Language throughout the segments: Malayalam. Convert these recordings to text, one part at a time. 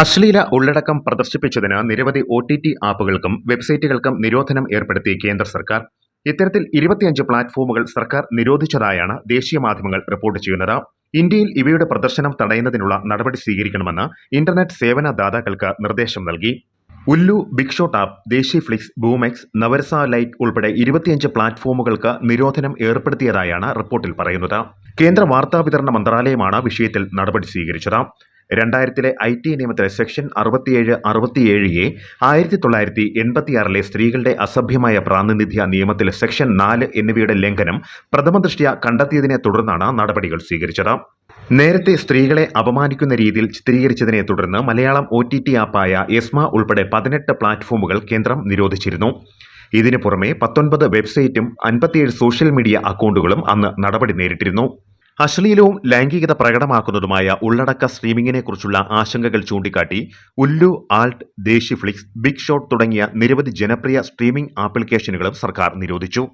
അശ്ലീല ഉള്ളടക്കം പ്രദർശിപ്പിച്ചതിന് നിരവധി ഒ ടി ടി ആപ്പുകൾക്കും വെബ്സൈറ്റുകൾക്കും നിരോധനം ഏർപ്പെടുത്തി കേന്ദ്ര സർക്കാർ. ഇത്തരത്തിൽ ഇരുപത്തിയഞ്ച് പ്ലാറ്റ്ഫോമുകൾ സർക്കാർ നിരോധിച്ചതായാണ് ദേശീയ മാധ്യമങ്ങൾ റിപ്പോർട്ട് ചെയ്യുന്നത്. ഇന്ത്യയിൽ ഇവയുടെ പ്രദർശനം തടയുന്നതിനുള്ള നടപടി സ്വീകരിക്കണമെന്ന് ഇന്റർനെറ്റ് സേവന ദാതാക്കൾക്ക് നിർദ്ദേശം നൽകി. Ullu Big Shot App Desi Flix Boomex Navarasa Lite ഉൾപ്പെടെ ഇരുപത്തിയഞ്ച് പ്ലാറ്റ്ഫോമുകൾക്ക് നിരോധനം ഏർപ്പെടുത്തിയതായാണ് റിപ്പോർട്ടിൽ പറയുന്നത്. കേന്ദ്ര വാർത്താവിതരണ മന്ത്രാലയമാണ് വിഷയത്തിൽ നടപടി സ്വീകരിച്ചത്. രണ്ടായിരത്തിലെ ഐ ടി നിയമത്തിലെ സെക്ഷൻ അറുപത്തിയേഴ് അറുപത്തിയേഴ് എ ആയിരത്തി തൊള്ളായിരത്തി എൺപത്തിയാറിലെ സ്ത്രീകളുടെ അസഭ്യമായ പ്രാതിനിധ്യ നിയമത്തിലെ സെക്ഷൻ നാല് എന്നിവയുടെ ലംഘനം പ്രഥമദൃഷ്ട്യ കണ്ടെത്തിയതിനെ തുടർന്നാണ് നടപടികൾ സ്വീകരിച്ചത്. നേരത്തെ സ്ത്രീകളെ അപമാനിക്കുന്ന രീതിയിൽ ചിത്രീകരിച്ചതിനെ തുടർന്ന് മലയാളം ഒ ടി ടി ആപ്പായ എസ്മ ഉൾപ്പെടെ പതിനെട്ട് പ്ലാറ്റ്ഫോമുകൾ കേന്ദ്രം നിരോധിച്ചിരുന്നു. ഇതിനു പുറമെ പത്തൊൻപത് വെബ്സൈറ്റും അൻപത്തിയേഴ് സോഷ്യൽ മീഡിയ അക്കൗണ്ടുകളും അന്ന് നടപടി നേരിട്ടിരുന്നു. അശ്ലീലവും ലൈംഗികത പ്രകടമാക്കുന്നതുമായ ഉള്ളടക്ക സ്ട്രീമിംഗിനെക്കുറിച്ചുള്ള ആശങ്കകൾ ചൂണ്ടിക്കാട്ടി Ullu Alt Desi Flix Big Shot തുടങ്ങിയ നിരവധി ജനപ്രിയ സ്ട്രീമിംഗ് ആപ്ലിക്കേഷനുകളും സർക്കാർ നിരോധിച്ചു.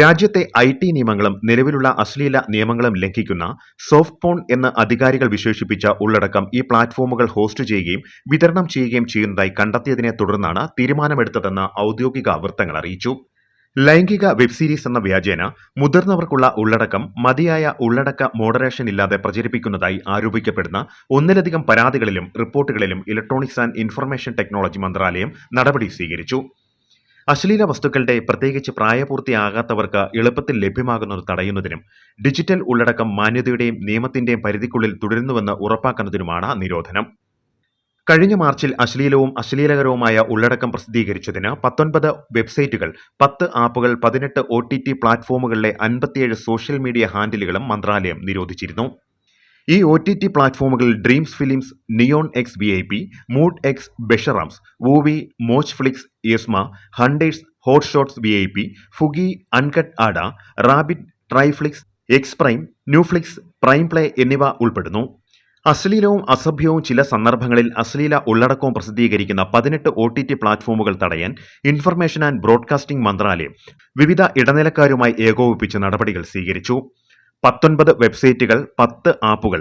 രാജ്യത്തെ ഐ ടി നിയമങ്ങളും നിലവിലുള്ള അശ്ലീല നിയമങ്ങളും ലംഘിക്കുന്ന സോഫ്റ്റ് ഫോൺ എന്ന് അധികാരികൾ വിശേഷിപ്പിച്ച ഉള്ളടക്കം ഈ പ്ലാറ്റ്ഫോമുകൾ ഹോസ്റ്റ് ചെയ്യുകയും വിതരണം ചെയ്യുകയും ചെയ്യുന്നതായി കണ്ടെത്തിയതിനെ തുടർന്നാണ് തീരുമാനമെടുത്തതെന്ന് ഔദ്യോഗിക വൃത്തങ്ങൾ അറിയിച്ചു. ലൈംഗിക വെബ് സീരീസ് എന്ന വ്യാജേന മുതിർന്നവർക്കുള്ള ഉള്ളടക്കം മതിയായ ഉള്ളടക്ക മോഡറേഷൻ ഇല്ലാതെ പ്രചരിപ്പിക്കുന്നതായി ആരോപിക്കപ്പെടുന്ന ഒന്നിലധികം പരാതികളിലും റിപ്പോർട്ടുകളിലും ഇലക്ട്രോണിക്സ് ആൻഡ് ഇൻഫർമേഷൻ ടെക്നോളജി മന്ത്രാലയം നടപടി സ്വീകരിച്ചു. അശ്ലീല വസ്തുക്കളുടെ പ്രത്യേകിച്ച് പ്രായപൂർത്തിയാകാത്തവർക്ക് എളുപ്പത്തിൽ ലഭ്യമാകുന്നത് തടയുന്നതിനും ഡിജിറ്റൽ ഉള്ളടക്കം മാന്യതയുടെയും നിയമത്തിന്റെയും പരിധിക്കുള്ളിൽ തുടരുന്നുവെന്ന് ഉറപ്പാക്കുന്നതിനുമാണ് നിരോധനം. കഴിഞ്ഞ മാർച്ചിൽ അശ്ലീലവും അശ്ലീലകരവുമായ ഉള്ളടക്കം പ്രസിദ്ധീകരിച്ചതിന് പത്തൊൻപത് വെബ്സൈറ്റുകൾ പത്ത് ആപ്പുകൾ പതിനെട്ട് ഒ ടി ടി പ്ലാറ്റ്ഫോമുകളിലെ അൻപത്തിയേഴ് സോഷ്യൽ മീഡിയ ഹാൻഡിലുകളും മന്ത്രാലയം നിരോധിച്ചിരുന്നു. ഈ ഒ ടി ടി പ്ലാറ്റ്ഫോമുകളിൽ Dreams Films Neon X V I P Mood X Besharams Voovi Moj Flix Yessma Hunters Hot Shots V I P Fugi Uncut Adda Rabbit Triflix X Prime Neuflix Prime Play എന്നിവ ഉൾപ്പെടുന്നു. അശ്ലീലവും അസഭ്യവും ചില സന്ദർഭങ്ങളിൽ അശ്ലീല ഉള്ളടക്കവും പ്രസിദ്ധീകരിക്കുന്ന പതിനെട്ട് ഒ ടി ടി പ്ലാറ്റ്ഫോമുകൾ തടയാൻ ഇൻഫർമേഷൻ ആൻഡ് ബ്രോഡ്കാസ്റ്റിംഗ് മന്ത്രാലയം വിവിധ ഇടനിലക്കാരുമായി ഏകോപിപ്പിച്ച് നടപടികൾ സ്വീകരിച്ചു. പത്തൊൻപത് വെബ്സൈറ്റുകൾ പത്ത് ആപ്പുകൾ.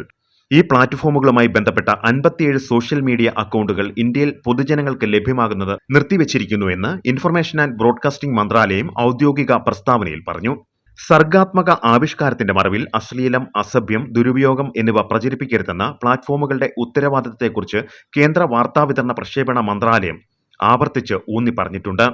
ഈ പ്ലാറ്റ്ഫോമുകളുമായി ബന്ധപ്പെട്ട അൻപത്തിയേഴ് സോഷ്യൽ മീഡിയ അക്കൗണ്ടുകൾ ഇന്ത്യയിൽ പൊതുജനങ്ങൾക്ക് ലഭ്യമാകുന്നത് നിർത്തിവച്ചിരിക്കുന്നുവെന്ന് ഇൻഫർമേഷൻ ആൻഡ് ബ്രോഡ്കാസ്റ്റിംഗ് മന്ത്രാലയം ഔദ്യോഗിക പ്രസ്താവനയിൽ പറഞ്ഞു. സർഗാത്മക ആവിഷ്കാരത്തിന്റെ മറവിൽ അശ്ലീലം അസഭ്യം ദുരുപയോഗം എന്നിവ പ്രചരിപ്പിക്കരുതെന്ന പ്ലാറ്റ്ഫോമുകളുടെ ഉത്തരവാദിത്തത്തെക്കുറിച്ച് കേന്ദ്ര വാർത്താവിതരണ പ്രക്ഷേപണ മന്ത്രാലയം ആവർത്തിച്ച് ഊന്നി പറഞ്ഞിട്ടുണ്ട്